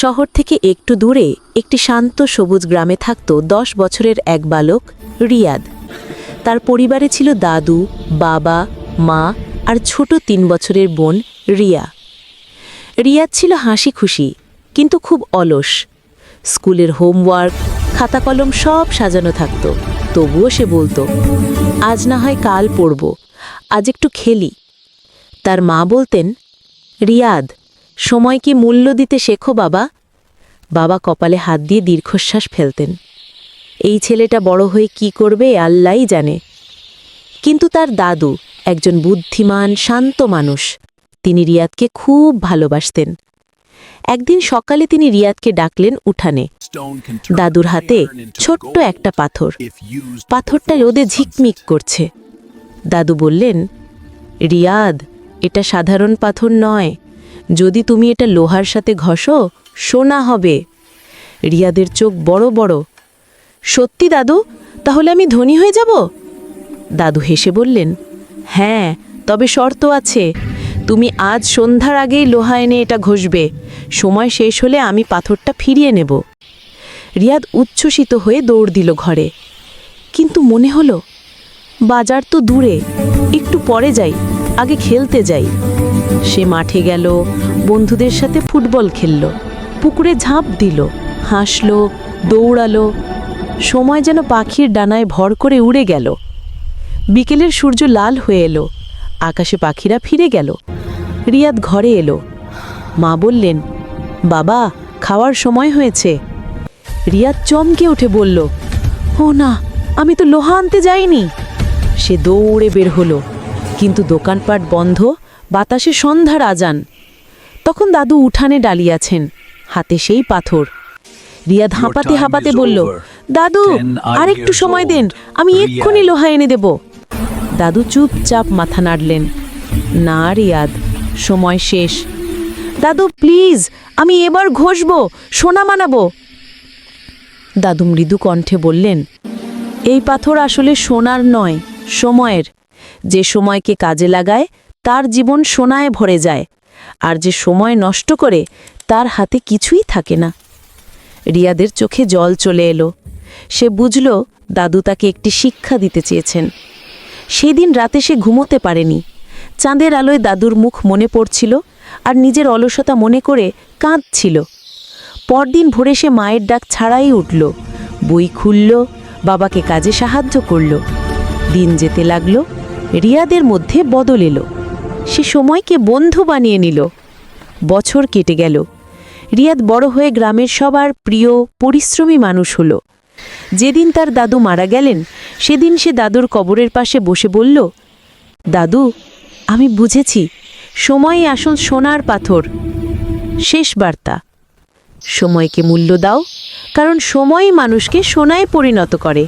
শহর থেকে একটু দূরে একটি শান্ত সবুজ গ্রামে থাকত দশ বছরের এক বালক, রিয়াদ। তার পরিবারে ছিল দাদু, বাবা, মা আর ছোট তিন বছরের বোন রিয়া। রিয়াদ ছিল হাসি খুশি কিন্তু খুব অলস। স্কুলের হোমওয়ার্ক, খাতা কলম সব সাজানো থাকত, তবুও সে বলতো, আজ না হয় কাল পড়ব, আজ একটু খেলি। তার মা বলতেন, রিয়াদ সময়কে মূল্য দিতে শেখো বাবা? বাবা কপালে হাত দিয়ে দীর্ঘশ্বাস ফেলতেন। এই ছেলেটা বড় হয়ে কি করবে আল্লাহই জানে। কিন্তু তার দাদু একজন বুদ্ধিমান শান্ত মানুষ। তিনি রিয়াদকে খুব ভালোবাসতেন। একদিন সকালে তিনি রিয়াদকে ডাকলেন উঠানে। দাদুর হাতে ছোট্ট একটা পাথর। পাথরটা রোদে ঝিকমিক করছে। দাদু বললেন রিয়াদ এটা সাধারণ পাথর নয়। যদি তুমি এটা লোহার সাথে ঘষো, সোনা হবে। রিয়াদের চোখ বড় বড়। সত্যি দাদু, তাহলে আমি ধনী হয়ে যাব? দাদু হেসে বললেন হ্যাঁ তবে শর্ত আছে। তুমি আজ সন্ধ্যার আগেই লোহা এনে এটা ঘষবে। সময় শেষ হলে আমি পাথরটা ফিরিয়ে নেব। রিয়াদ উচ্ছ্বসিত হয়ে দৌড় দিল ঘরে। কিন্তু মনে হলো, বাজার তো দূরে, একটু পরে যাই। আগে খেলতে যাই। সে মাঠে গেল, বন্ধুদের সাথে ফুটবল খেলল, পুকুরে ঝাঁপ দিল, হাসলো, দৌড়ালো, সময় যেন পাখির ডানায় ভর করে উড়ে গেল। বিকেলের সূর্য লাল হয়ে এলো, আকাশে পাখিরা ফিরে গেল। রিয়াদ ঘরে এলো, মা বললেন, বাবা, খাওয়ার সময় হয়েছে। রিয়াদ চমকে উঠে বলল, ও না, আমি তো লোহা আনতে যাইনি। সে দৌড়ে বের হলো। কিন্তু দোকানপাট বন্ধ বাতাসে সন্ধ্যার আজান। তখন দাদু উঠানে দাঁড়িয়েছেন হাতে সেই পাথর। রিয়াদ হাঁপাতে হাঁপাতে বলল দাদু আরেকটু সময় দেন আমি এক্ষুনি লোহা এনে দেব। দাদু চুপচাপ মাথা নাড়লেন। না রিয়াদ সময় শেষ। দাদু প্লিজ আমি এবার ঘষব সোনা মানাবো দাদু মৃদু কণ্ঠে বললেন এই পাথর আসলে সোনার নয় সময়ের। যে সময়কে কাজে লাগায়, তার জীবন সোনায় ভরে যায়, আর যে সময় নষ্ট করে, তার হাতে কিছুই থাকে না। রিয়াদের চোখে জল চলে এলো। সে বুঝল, দাদু তাকে একটি শিক্ষা দিতে চেয়েছেন। সেদিন রাতে সে ঘুমোতে পারেনি। চাঁদের আলোয় দাদুর মুখ মনে পড়ছিল, আর নিজের অলসতা মনে করে কাঁদছিল। পরদিন ভোরে সে মায়ের ডাক ছাড়াই উঠল, বই খুলল, বাবাকে কাজে সাহায্য করল। দিন যেতে লাগল রিয়াদের মধ্যে বদল এলো। সে সময়কে বন্ধু বানিয়ে নিল। বছর কেটে গেল। রিয়াদ বড় হয়ে গ্রামের সবার প্রিয়, পরিশ্রমী মানুষ হলো। যেদিন তার দাদু মারা গেলেন, সেদিন সে দাদুর কবরের পাশে বসে বলল, দাদু, আমি বুঝেছি সময়ই আসল সোনার পাথর। শেষ বার্তা। সময়কে মূল্য দাও, কারণ সময়ই মানুষকে সোনায় পরিণত করে।